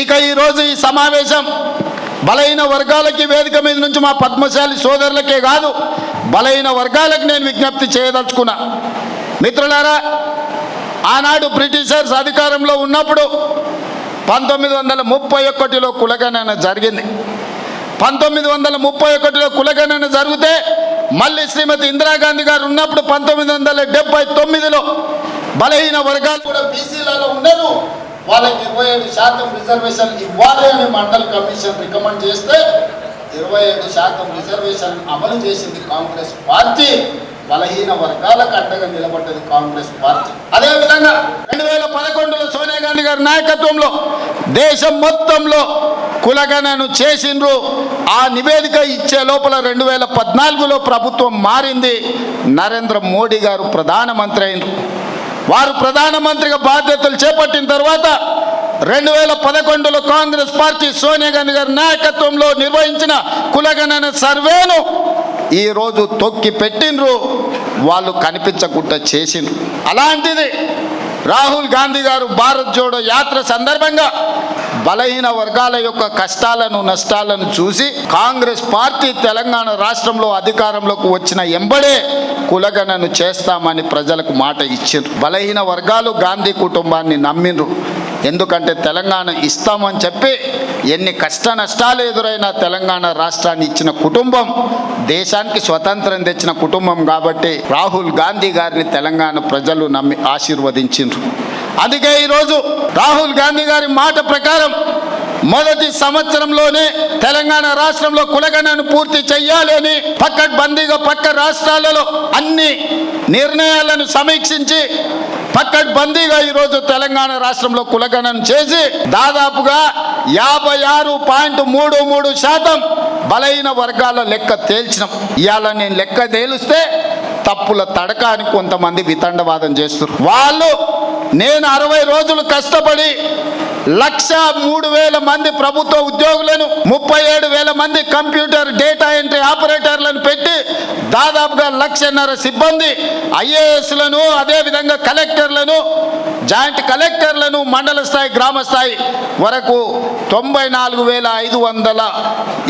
ఇక ఈరోజు ఈ సమావేశం బలహీన వర్గాలకి వేదిక మీద నుంచి మా పద్మశాలి సోదరులకే కాదు బలహీన వర్గాలకు నేను విజ్ఞప్తి చేయదలుచుకున్నా. మిత్రులారా ఆనాడు బ్రిటిషర్స్ అధికారంలో ఉన్నప్పుడు పంతొమ్మిది వందల ముప్పై ఒకటిలో కులగణన జరిగింది. పంతొమ్మిది వందల ముప్పై ఒకటిలో కులగణన జరిగితే మళ్ళీ శ్రీమతి ఇందిరాగాంధీ గారు ఉన్నప్పుడు పంతొమ్మిది వందల డెబ్బై తొమ్మిదిలో బలహీన వర్గాలు కూడా బీసీలలో ఉన్నారు వాళ్ళకి ఇరవై ఏడు శాతం రిజర్వేషన్ ఇవ్వాలి అని మండల్ కమిషన్ రికమెండ్ చేస్తే ఇరవై ఏడు శాతం రిజర్వేషన్ అమలు చేసింది కాంగ్రెస్ పార్టీ. బలహీన వర్గాలకు అండగా నిలబడ్డది కాంగ్రెస్ పార్టీ. అదేవిధంగా రెండు వేల పదకొండులో సోనియా గాంధీ గారి నాయకత్వంలో దేశం మొత్తంలో కులగణను చేసిండ్రు. ఆ నివేదిక ఇచ్చే లోపల రెండు వేల పద్నాలుగులో ప్రభుత్వం మారింది. నరేంద్ర మోడీ గారు ప్రధానమంత్రి అయినరు వారు ప్రధానమంత్రిగా బాధ్యతలు చేపట్టిన తర్వాత రెండు వేల పదకొండులో కాంగ్రెస్ పార్టీ సోనియా గాంధీ గారి నాయకత్వంలో నిర్వహించిన కులగణన సర్వేను ఈరోజు తొక్కి పెట్టిండ్రు. వాళ్ళు కనిపించకుండా చేసిండ్రు. అలాంటిది రాహుల్ గాంధీ గారు భారత్ జోడో యాత్ర సందర్భంగా బలహీన వర్గాల యొక్క కష్టాలను నష్టాలను చూసి కాంగ్రెస్ పార్టీ తెలంగాణ రాష్ట్రంలో అధికారంలోకి వచ్చిన ఎంబడే కులగణను చేస్తామని ప్రజలకు మాట ఇచ్చిండ్రు. బలహీన వర్గాలు గాంధీ కుటుంబాన్ని నమ్మిండ్రు. ఎందుకంటే తెలంగాణ ఇస్తామని చెప్పి ఎన్ని కష్ట నష్టాలు ఎదురైనా తెలంగాణ రాష్ట్రాన్ని ఇచ్చిన కుటుంబం దేశానికి స్వతంత్రం తెచ్చిన కుటుంబం కాబట్టి రాహుల్ గాంధీ గారిని తెలంగాణ ప్రజలు నమ్మి ఆశీర్వదించిండ్రు. అందుకే ఈరోజు రాహుల్ గాంధీ గారి మాట ప్రకారం మొదటి సంవత్సరంలోనే తెలంగాణ రాష్ట్రంలో కులగణను పూర్తి చేయాలి అని పక్కడ్బందీగా పక్క రాష్ట్రాలలో అన్ని నిర్ణయాలను సమీక్షించి పక్కడ్బందీగా ఈరోజు తెలంగాణ రాష్ట్రంలో కులగణన చేసి దాదాపుగా యాభై ఆరు పాయింట్ మూడు మూడు శాతం బలహీన వర్గాల లెక్క తేల్చినాం. ఇవాళ నేను లెక్క తేలిస్తే తప్పుల తడక అని కొంతమంది వితండవాదం చేస్తున్నారు వాళ్ళు నేను అరవై రోజులు కష్టపడి లక్ష మూడు వేల మంది ప్రభుత్వ ఉద్యోగులను ముప్పై ఏడు వేల మంది కంప్యూటర్ డేటా ఎంట్రీ ఆపరేటర్లను పెట్టి దాదాపుగా లక్షన్నర సిబ్బంది ఐఏఎస్లను అదేవిధంగా కలెక్టర్లను జాయింట్ కలెక్టర్లను మండల స్థాయి గ్రామ స్థాయి వరకు తొంభై నాలుగు వేల ఐదు వందల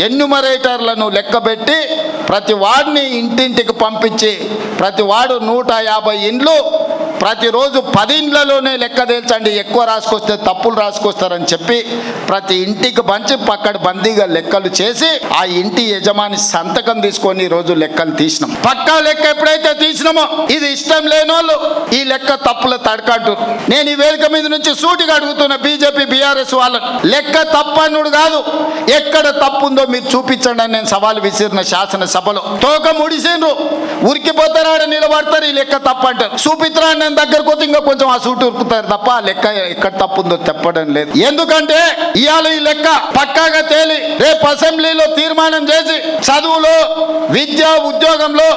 ఎన్యుమరేటర్లను లెక్కబెట్టి ప్రతి వాడిని ఇంటింటికి పంపించి ప్రతి వాడు నూట యాభై ఇండ్లు ప్రతిరోజు పదిండ్లలోనే లెక్క తేల్చండి. ఎక్కువ రాసుకొస్తే తప్పులు రాసుకొస్తారని చెప్పి ప్రతి ఇంటికి పంచి పక్కన బందీగా లెక్కలు చేసి ఆ ఇంటి యజమాని సంతకం తీసుకొని రోజు లెక్కలు తీసినాం. పక్కా లెక్క ఎప్పుడైతే తీసినామో ఇది ఇష్టం లేని వాళ్ళు ఈ లెక్క తప్పుల తడకంటు. నేను ఈ వేదిక మీద నుంచి సూటిగా అడుగుతున్న బీజేపీ బీఆర్ఎస్ వాళ్ళని లెక్క తప్పన్నుడు కాదు. ఎక్కడ తప్పు ఉందో మీరు చూపించండి అని నేను సవాల్ విసిరిన శాసనసభలో. తోక ముడిసిండ్రు ఉరికిపోతారా నిలబడతారు ఈ లెక్క తప్పు అంటారు చూపిత్రా దగ్గరకు పోతే ఇంకా కొంచెం ఆ సూటు ఉరుకుతారు తప్ప ఆ లెక్క ఎక్కడ తప్పుందో చెప్పడం లేదు. ఎందుకంటే ఇవాళ ఈ లెక్క పక్కాగా తేలి రేపు అసెంబ్లీలో తీర్మానం చేసి చదువులో విద్య ఉద్యోగంలో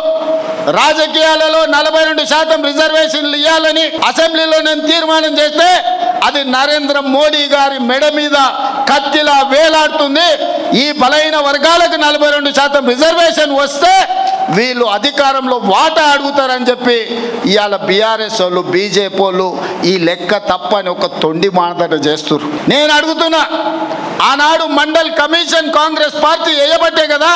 రాజకీయాలలో నలభై రెండు శాతం రిజర్వేషన్లు ఇవ్వాలని అసెంబ్లీలో నేను తీర్మానం చేస్తే అది నరేంద్ర మోడీ గారి మెడ మీద కత్తిలా వేలాడుతుంది. ఈ బలైన వర్గాలకు నలభై రెండు శాతం రిజర్వేషన్ వస్తే వీళ్ళు అధికారంలో వాటా అడుగుతారని చెప్పి ఇవాళ బీఆర్ఎస్ వాళ్ళు బీజేపీ వాళ్ళు ఈ లెక్క తప్పని ఒక తొండి మాటట చేస్తున్నారు నేను అడుగుతున్నా ఆనాడు మండల్ కమిషన్ కాంగ్రెస్ పార్టీ వేయబట్టే కదా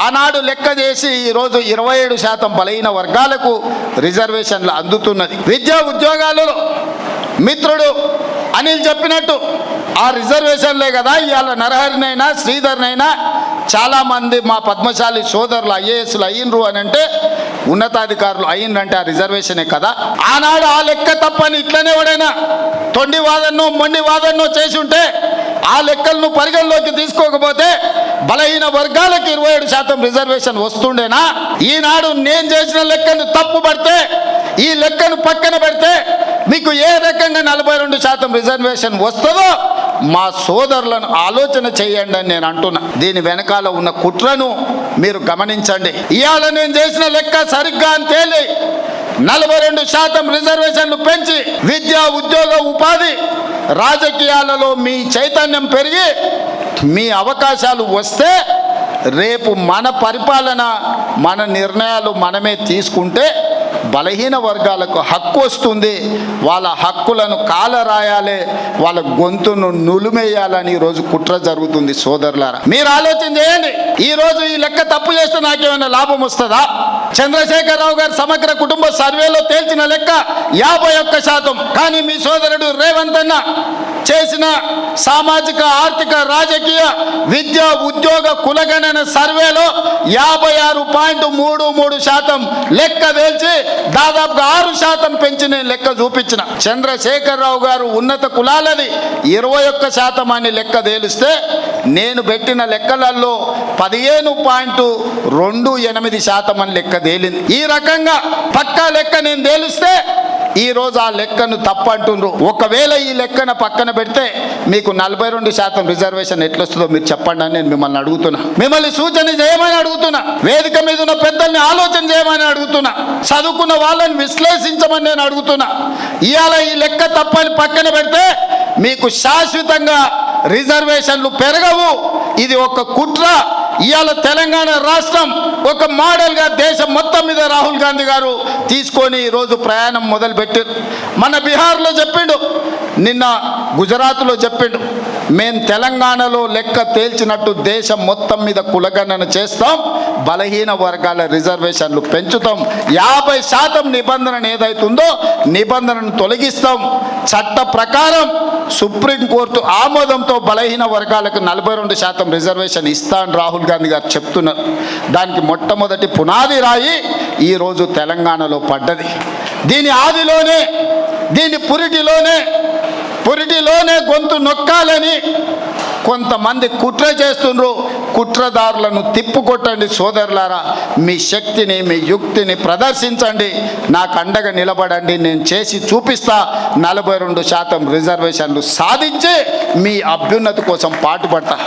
ఆనాడు లెక్క చేసి ఈరోజు ఇరవై ఏడు శాతం బలహీన వర్గాలకు రిజర్వేషన్లు అందుతున్నది. విద్యా ఉద్యోగాలలో మిత్రుడు అనిల్ చెప్పినట్టు ఆ రిజర్వేషన్లే కదా ఇవాళ నరహరినైనా శ్రీధర్నైనా చాలామంది మా పద్మశాలి సోదరులు ఐఏఎస్లు అయ్యిండ్రు అని అంటే ఉన్నతాధికారులు అయ్యిండ్రంటే ఆ రిజర్వేషనే కదా. ఆనాడు ఆ లెక్క తప్పని ఇట్లనే ఎవడైనా తొండి వాదన్నో మొండి వాదన్నో చేసి ఉంటే ఆ లెక్కలను పరిగణలోకి తీసుకోకపోతే బలహీన వర్గాలకు ఇరవై ఏడు శాతం రిజర్వేషన్ వస్తుండేనా? ఈనాడు నేను చేసిన లెక్కను తప్పు పడితే ఈ లెక్కను పక్కన పెడితే మీకు ఏ రకంగా నలభై రెండు శాతం రిజర్వేషన్ వస్తుందో మా సోదరులను ఆలోచన చేయండి అని నేను అంటున్నా. దీని వెనకాల ఉన్న కుట్రను మీరు గమనించండి. ఇవాళ నేను చేసిన లెక్క సరిగ్గా అని తేలి నలభై రెండు శాతం రిజర్వేషన్లు పెంచి విద్య ఉద్యోగ ఉపాధి రాజకీయాలలో మీ చైతన్యం పెరిగి మీ అవకాశాలు వస్తే రేపు మన పరిపాలన మన నిర్ణయాలు మనమే తీసుకుంటే బలహీన వర్గాలకు హక్కు వస్తుంది. వాళ్ళ హక్కులను కాలరాయాలి. వాళ్ళ గొంతును నులిమేయాలని ఈరోజు కుట్ర జరుగుతుంది సోదరులారా. మీరు ఆలోచన చేయండి. ఈ రోజు ఈ లెక్క తప్పు చేస్తే నాకేమైనా లాభం వస్తుందా? చంద్రశేఖరరావు గారి సమగ్ర కుటుంబ సర్వేలో తేల్చిన లెక్క యాభై ఒక్క శాతం. కానీ మీ సోదరుడు రేవంత్ అన్న చేసిన సామాజిక ఆర్థిక రాజకీయ విద్య ఉద్యోగ కులగణన సర్వేలో యాభై ఆరు పాయింట్ మూడు మూడు శాతం లెక్క వేల్చి దాదాపుగా ఆరు శాతం పెంచి నేను లెక్క చూపించిన. చంద్రశేఖరరావు గారు ఉన్నత కులాలది ఇరవై ఒక్క శాతం అని లెక్క తేలిస్తే నేను పెట్టిన లెక్కలలో పదిహేను పాయింట్ రెండు ఎనిమిది శాతం అని లెక్క తేలింది. ఈ రకంగా పక్కా లెక్క నేను తేలిస్తే ఈ రోజు ఆ లెక్కను తప్పంటుండ్రు. ఒకవేళ ఈ లెక్కన పక్కన పెడితే మీకు నలభై రెండు శాతం రిజర్వేషన్ ఎట్లొస్తుందో మీరు చెప్పండి అని నేను మిమ్మల్ని అడుగుతున్నా. మిమ్మల్ని సూచన చేయమని అడుగుతున్నా. వేదిక మీద ఉన్న పెద్దల్ని ఆలోచన చేయమని అడుగుతున్నా. చదువుకున్న వాళ్ళని విశ్లేషించమని నేను అడుగుతున్నా. ఇవాళ ఈ లెక్క తప్పని పక్కన పెడితే మీకు శాశ్వతంగా రిజర్వేషన్లు పెరగవు. ఇది ఒక కుట్ర. ఇవాళ తెలంగాణ రాష్ట్రం ఒక మోడల్గా దేశం మొత్తం మీద రాహుల్ గాంధీ గారు తీసుకొని ఈరోజు ప్రయాణం మొదలుపెట్టారు. మన బీహార్లో చెప్పిండు నిన్న గుజరాత్లో చెప్పిండు మేము తెలంగాణలో లెక్క తేల్చినట్టు దేశం మొత్తం మీద కులగణన చేస్తాం బలహీన వర్గాల రిజర్వేషన్లు పెంచుతాం యాభై శాతం నిబంధన ఏదైతుందో నిబంధనను తొలగిస్తాం చట్ట ప్రకారం సుప్రీంకోర్టు ఆమోదంతో బలహీన వర్గాలకు నలభై రెండు శాతం రిజర్వేషన్ ఇస్తా అని రాహుల్ గాంధీ గారు చెప్తున్నారు. దానికి మొట్టమొదటి పునాది రాయి ఈరోజు తెలంగాణలో పడ్డది. దీని ఆదిలోనే దీని పురిటిలోనే పురిటిలోనే గొంతు నొక్కాలని కొంతమంది కుట్ర చేస్తుండ్రు. కుట్రదారులను తిప్పుకొట్టండి సోదరులారా. మీ శక్తిని మీ యుక్తిని ప్రదర్శించండి. నాకు అండగా నిలబడండి. నేను చేసి చూపిస్తా. నలభై రెండు శాతం రిజర్వేషన్లు సాధించి మీ అభ్యున్నతి కోసం పాటుపడతా.